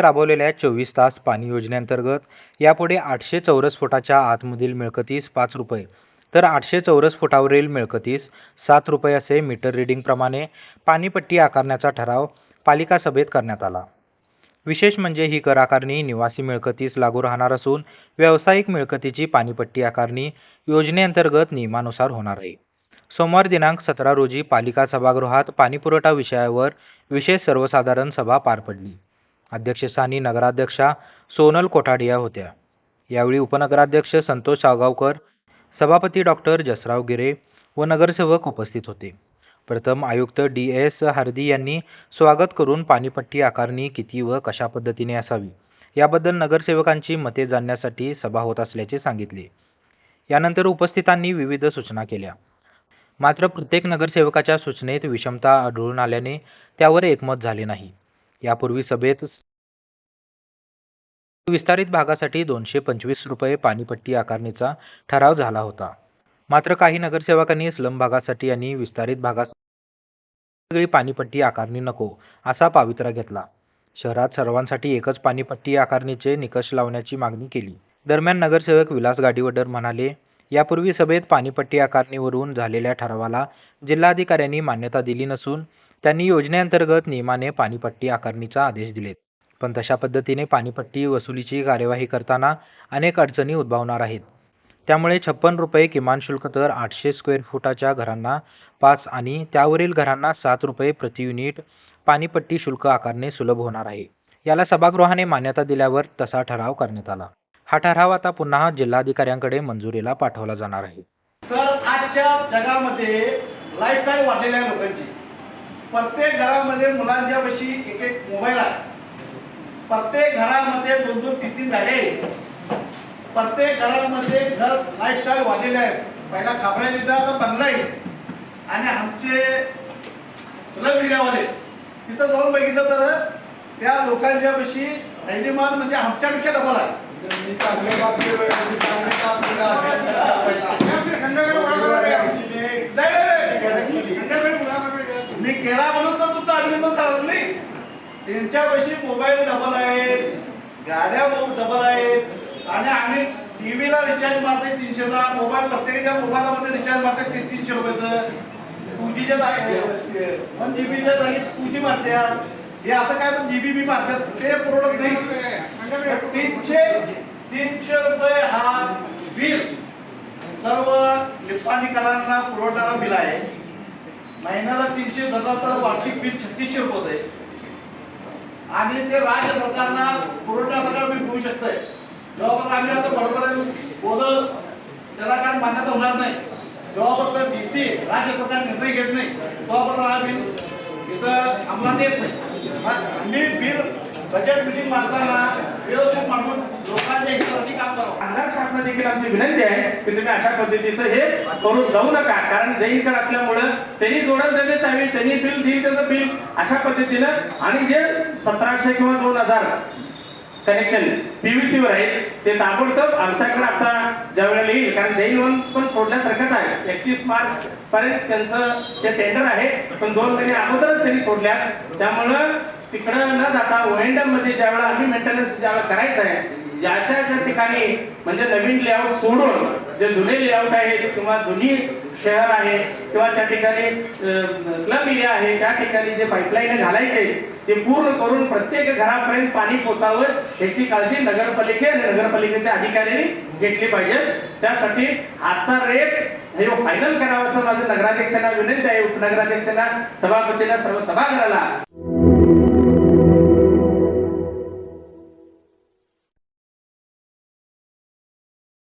राबवलेल्या चोवीस तास पाणी योजनेअंतर्गत यापुढे आठशे चौरस फुटाच्या आतमधील मिळकतीस पाच रुपये तर आठशे चौरस फुटावरील मिळकतीस सात रुपये असे मीटर रिडिंगप्रमाणे पाणीपट्टी आकारण्याचा ठराव पालिका सभेत करण्यात आला. विशेष म्हणजे ही कर आकारणी निवासी मिळकतीस लागू राहणार असून व्यावसायिक मिळकतीची पाणीपट्टी आकारणी योजनेअंतर्गत नियमानुसार होणार आहे. सोमवार दिनांक सतरा रोजी पालिका सभागृहात पाणीपुरवठा विषयावर विशेष सर्वसाधारण सभा पार पडली. अध्यक्षस्थानी नगराध्यक्षा सोनल कोठाडिया होत्या. यावेळी उपनगराध्यक्ष संतोष आवगावकर सभापती डॉक्टर जसराव गिरे व नगरसेवक उपस्थित होते. प्रथम आयुक्त डी एस हार्दी यांनी स्वागत करून पाणीपट्टी आकारणी किती व कशा पद्धतीने असावी याबद्दल नगरसेवकांची मते जाणण्यासाठी सभा होत असल्याचे सांगितले. यानंतर उपस्थितांनी विविध सूचना केल्या. मात्र प्रत्येक नगरसेवकाच्या सूचनेत विषमता आढळून आल्याने त्यावर एकमत झाले नाही. यापूर्वी सभेत विस्तारित भागासाठी दोनशे पंचवीस रुपये पाणीपट्टी आकारणीचा ठराव झाला होता. मात्र काही नगरसेवकांनी स्लम भागासाठी आणि विस्तारित भागासाठी सगळी पाणीपट्टी आकारणी नको असा पावित्रा घेतला. शहरात सर्वांसाठी एकच पाणीपट्टी आकारणीचे निकष लावण्याची मागणी केली. दरम्यान नगरसेवक विलास गाडीवडर म्हणाले यापूर्वी सभेत पाणीपट्टी आकारणीवरून झालेल्या ठरावाला जिल्हाधिकाऱ्यांनी मान्यता दिली नसून त्यांनी योजनेअंतर्गत नियमाने पाणीपट्टी आकारणीचा आदेश दिलेत. पण तशा पद्धतीने पाणीपट्टी वसुलीची कार्यवाही करताना अनेक अडचणी उद्भवणार आहेत. त्यामुळे छप्पन रुपये किमान शुल्क तर आठशे स्क्वेअर फुटाच्या घरांना पाच आणि त्यावरील घरांना सात रुपये प्रति युनिट पाणीपट्टी शुल्क आकारणे सुलभ होणार आहे. याला सभागृहाने मान्यता दिल्यावर तसा ठराव करण्यात आला. हा ठराव आता पुन्हा जिल्हाधिकाऱ्यांकडे मंजुरीला पाठवला जाणार आहे. तर आजच्या जगामध्ये लाईफस्टाईल वाढलेल्या लोकांची. प्रत्येक घरामध्ये मुलांच्या पाशी एक एक मोबाईल आहे. प्रत्येक घरामध्ये दोन दोन तीन तीन झाडे. प्रत्येक घरामध्ये घर लाईफस्टाईल वाढलेले आहे पहिला खापऱ्या तिथं आता बंगला आहे. आणि आमचे स्लम एरियावाले तिथं जाऊन बघितलं तर त्या लोकांच्या पाशी राहिलीमान म्हणजे आमच्यापेक्षा डबल आहे मी चांगलं काम केलं मी चांगलं काम केलं नाही, नाही, नाही. मी केला म्हणून तर तुमचं अभिनंदन करायचं नाही. त्यांच्यापाशी मोबाईल डबल आहेत गाड्या डबल आहेत. आणि आम्ही टीव्हीला रिचार्ज मारते तीनशेचा मोबाईल प्रत्येकाच्या मोबाईलमध्ये रिचार्ज मारते तीन तीनशे रुपयाचं. टू जीच्या जागी वन जी बीच्या जागी टू जी मारतात हे असं काय तर जीबी बी मारतात. ते परवडत नाही. तीनशे तीनशे रुपये हा बिल सर्व निपाणीकरांना पुरवठारा बिल आहे. महिन्याला तीनशे धरला तर वार्षिक बिल छत्तीसशे रुपये आहे आणि ते राज्य सरकारला पुरवठा सरकार बिल होऊ शकतंय. जेव्हापर्यंत आम्ही आता बरोबर बोल त्याला काय मान्यता होणार नाही. जेव्हापर्यंत डीसी राज्य सरकार निर्णय घेत नाही तेव्हापर्यंत हा बिल इथं अंमलात येत नाही. मी आम्ही बिल बजेट मिटिंग मारताना व्यवस्थित मांडून लोकांच्या हितासाठी काम करावं. आमदार शासना देखील आमची विनंती आहे की तुम्ही अशा पद्धतीचं हे करून जाऊ नका. कारण जैन जैनकडे असल्यामुळं त्यांनी जोडत त्याचे चावी त्यांनी बिल देईल त्याचं बिल अशा पद्धतीनं. आणि जे सतराशे किंवा दोन हजार कनेक्शन पीव्हीसी वर आहे ते ताबडतोब आमच्याकडे आता ज्या वेळेला येईल कारण जैन लोन पण सोडल्यासारखंच आहे. एकतीस मार्च पर्यंत त्यांचं ते टेंडर आहे पण दोन महिने अगोदरच त्यांनी सोडल्या त्यामुळं तिकडं न जाता ओएंडममध्ये ज्यावेळेला आम्ही मेंटेनन्स ज्यावेळेला करायचं आहे ज्या त्या ठिकाणी म्हणजे नवीन लेआउट सोडून जे जुने लेआउट आहेत किंवा जुनी शहर आहे किंवा त्या ठिकाणी स्लम एरिया आहे त्या ठिकाणी जे पाईपलाईन घालायचे ते पूर्ण करून प्रत्येक घरापर्यंत पाणी पोचावं याची काळजी नगरपालिके आणि नगरपालिकेच्या अधिकाऱ्यांनी घेतली पाहिजे. त्यासाठी आजचा रेट हे फायनल करावा असं माझं नगराध्यक्षांना विनंती आहे उपनगराध्यक्षांना सभापतीला सर्व सभागृहाला.